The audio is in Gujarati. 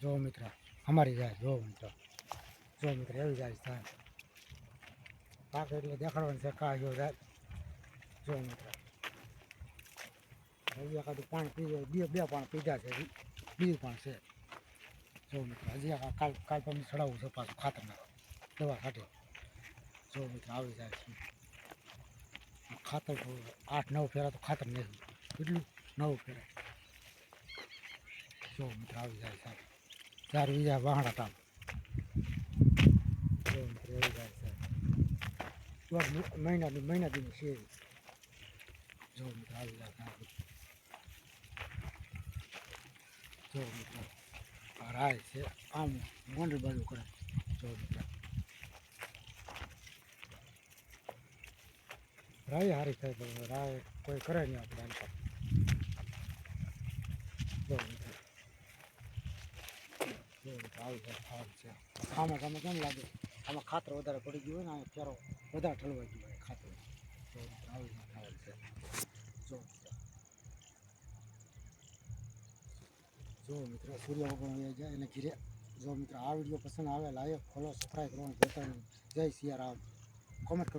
જો મિત્ર, અમારી જાય, જો મિત્ર. જો મિત્ર, એવી જાય થાય પાક એટલે દેખાડવાનું છે કા જો જાય. જો મિત્ર. હજી આખા પાણી પી બે બે પાણી પીધા છે બીજું પણ છે. જો મિત્ર, હજી આ કાલ કાલ પણ ચડાવવું છે પાછું ખાતર દવા સાથે જો મિત્ર, આવી જાય છે. ખાતર આઠ, નવ ફેરા તો ખાતર નહીં. કેટલું? નવ ફેરા. જો મિત્ર, આવી જાય સાહેબ ચાર વીજા વાહણ હતા મહિના દી, મહિના દીની છે. જો મિત્ર આવી જાય જો રાય છે, આમ ગોંડલ બાજુ કરે. જો મિત્ર રાય હારી થાય રાય કોઈ કરે નહીં આપણે આમ તો. જો મિત્ર જો મિત્ર આમાં તમે કેમ લાગે? આમાં ખાતર વધારે પડી ગયું હોય ને ફેરો વધારે ઠલવાઈ ગયું હોય ખાતર. મિત્ર આવી જાય છે. જો જો મિત્ર, સૂર્ય ભગવાન આવી જાય, એને ઘીરે. જો મિત્ર, આ વીડિયો પસંદ આવે, લાયક ફોલો સબસ્ક્રાઈબ કરવાનું જતા નહીં જય સિયારામ. કોમેન્ટ કરો.